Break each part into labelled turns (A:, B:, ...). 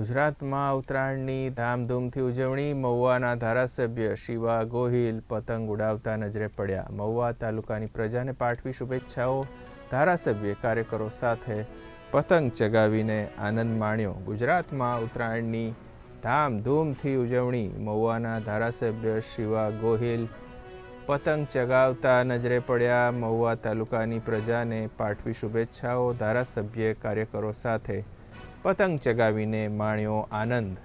A: ગુજરાતમાં ઉત્તરાયણની ધામધૂમથી ઉજવણી, મહુવાના ધારાસભ્ય શિવા ગોહિલ પતંગ ઉડાવતા નજરે પડ્યા. મહુવા તાલુકાની પ્રજાને પાઠવી શુભેચ્છાઓ. ધારાસભ્ય કાર્યકરો સાથે પતંગ ચગાવીને આનંદ માણ્યો. ગુજરાતમાં ઉત્તરાયણની ધામધૂમથી ઉજવણી, મહુવાના ધારાસભ્ય શિવા ગોહિલ પતંગ ચગાવતા નજરે પડ્યા. મહુવા તાલુકાની પ્રજાને પાઠવી શુભેચ્છાઓ. ધારાસભ્ય કાર્યકરો સાથે પતંગ ચગાવીને માણ્યો આનંદ.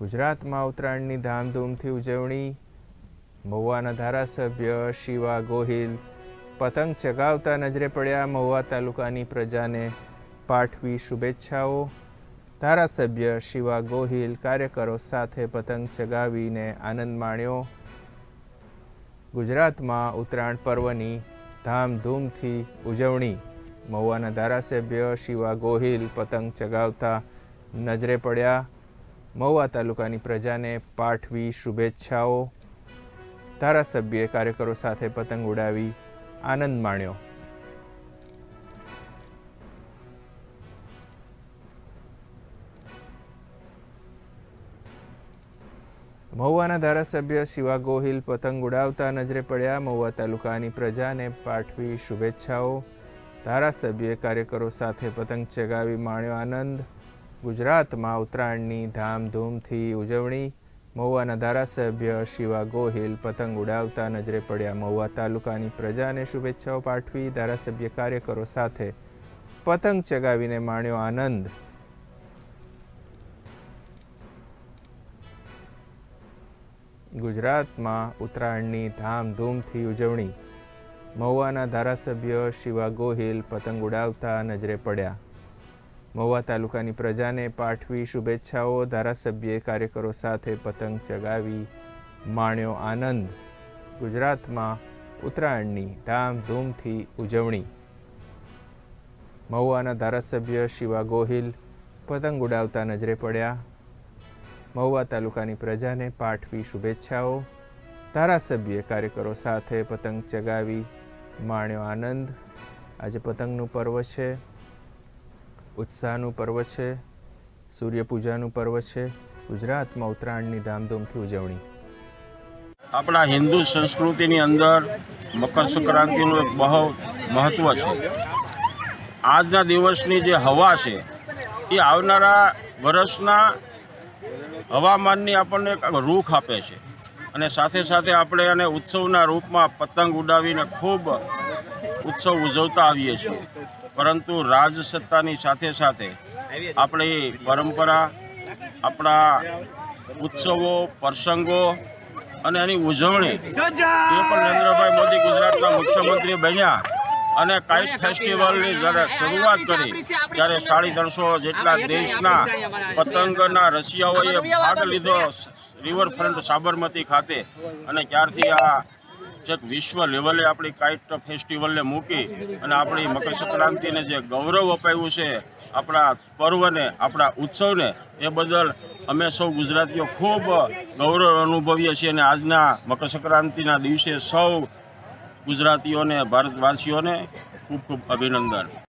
A: ગુજરાતમાં ઉત્તરાયણની ધામધૂમથી ઉજવણી, મહુવાના ધારાસભ્ય શિવા ગોહિલ, પતંગ ચગાવતા નજરે પડ્યા મહુવા તાલુકાની પ્રજાને પાઠવી શુભેચ્છાઓ. ધારાસભ્ય શિવા ગોહિલ કાર્યકરો સાથે પતંગ ચગાવીને આનંદ માણ્યો. ગુજરાતમાં ઉત્તરાયણ પર્વની ધામધૂમથી ઉજવણી. મહુવાના ધારાસભ્ય શિવા ગોહિલ પતંગ ચગાવતા નજરે પડ્યા. મહુવા તાલુકાની પ્રજાને પાઠવી શુભેચ્છાઓ. ધારાસભ્યએ કાર્યકરો સાથે પતંગ ઉડાવી આનંદ માણ્યો. મહુવાના ધારાસભ્ય શિવા ગોહિલ પતંગ ઉડાવતા નજરે પડ્યા. મહુવા તાલુકાની પ્રજાને પાઠવી શુભેચ્છાઓ. ધારાસભ્ય કાર્યકરો સાથે પતંગ ચગાવી માણ્યો આનંદ. ગુજરાતમાં ઉત્તરાયણની ધામધૂમથી ઉજવણી. મહુવાના ધારાસભ્ય શિવા ગોહિલ પતંગ ઉડાવતા નજરે પડ્યા. મહુવા તાલુકાની પ્રજાને શુભેચ્છાઓ પાઠવી ધારાસભ્ય કાર્યકરો સાથે પતંગ ચગાવીને માણ્યો આનંદ. ગુજરાતમાં ઉત્તરાયણની ધામધૂમથી ઉજવણી. મહુવાના ધારાસભ્ય શિવા ગોહિલ પતંગ ઉડાવતા નજરે પડ્યા. મહુવા તાલુકાની પ્રજાને પાઠવી શુભેચ્છાઓ, ધારાસભ્યે કાર્યકરો સાથે પતંગ ચગાવી માણ્યો આનંદ. ગુજરાતમાં ઉત્તરાયણની ધામધૂમથી ઉજવણી. મહુવાના ધારાસભ્ય શિવા ગોહિલ પતંગ ઉડાવતા નજરે પડ્યા. મહુવા તાલુકાની પ્રજાને પાઠવી શુભેચ્છાઓ. ધારાસભ્ય કાર્યકરો સાથે પતંગ ચગાવી માણ્યો આનંદ. આજે પતંગનું પર્વ છે. ઉત્સાહનું પર્વ છે. સૂર્યપૂજાનું પર્વ છે. ગુજરાતમાં ઉત્તરાયણની ધામધૂમથી ઉજવણી.
B: આપણા હિન્દુ સંસ્કૃતિની અંદર મકર સંક્રાંતિનું એક બહુ મહત્ત્વ છે. આજના દિવસની જે હવા છે, એ આવનારા વર્ષના હવામાનની આપણને એક રૂખ આપે છે. અને સાથે સાથે આપણે એને ઉત્સવના રૂપમાં પતંગ ઉડાવીને ખૂબ ઉત્સવ ઉજવતા આવીએ છીએ. પરંતુ રાજસત્તાની સાથે સાથે આપણી પરંપરા, આપણા ઉત્સવો, પ્રસંગો અને એની ઉજવણી એ પણ નરેન્દ્રભાઈ મોદી ગુજરાતના મુખ્યમંત્રી બન્યા અને કાઇટ ફેસ્ટિવલની જ્યારે શરૂઆત કરી ત્યારે સાડી ત્રણસો જેટલા દેશના પતંગના રશિયાઓએ ભાગ લીધો રિવરફ્રન્ટ સાબરમતી ખાતે. અને ત્યારથી આ છેક વિશ્વ લેવલે આપણી કાઇટ ફેસ્ટિવલને મૂકી અને આપણી મકર સંક્રાંતિને જે ગૌરવ અપાયું છે આપણા પર્વને આપણા ઉત્સવને એ બદલ અમે સૌ ગુજરાતીઓ ખૂબ ગૌરવ અનુભવીએ છીએ. અને આજના મકર સંક્રાંતિના દિવસે સૌ ગુજરાતીઓને ભારતવાસીઓને ખૂબ ખૂબ અભિનંદન.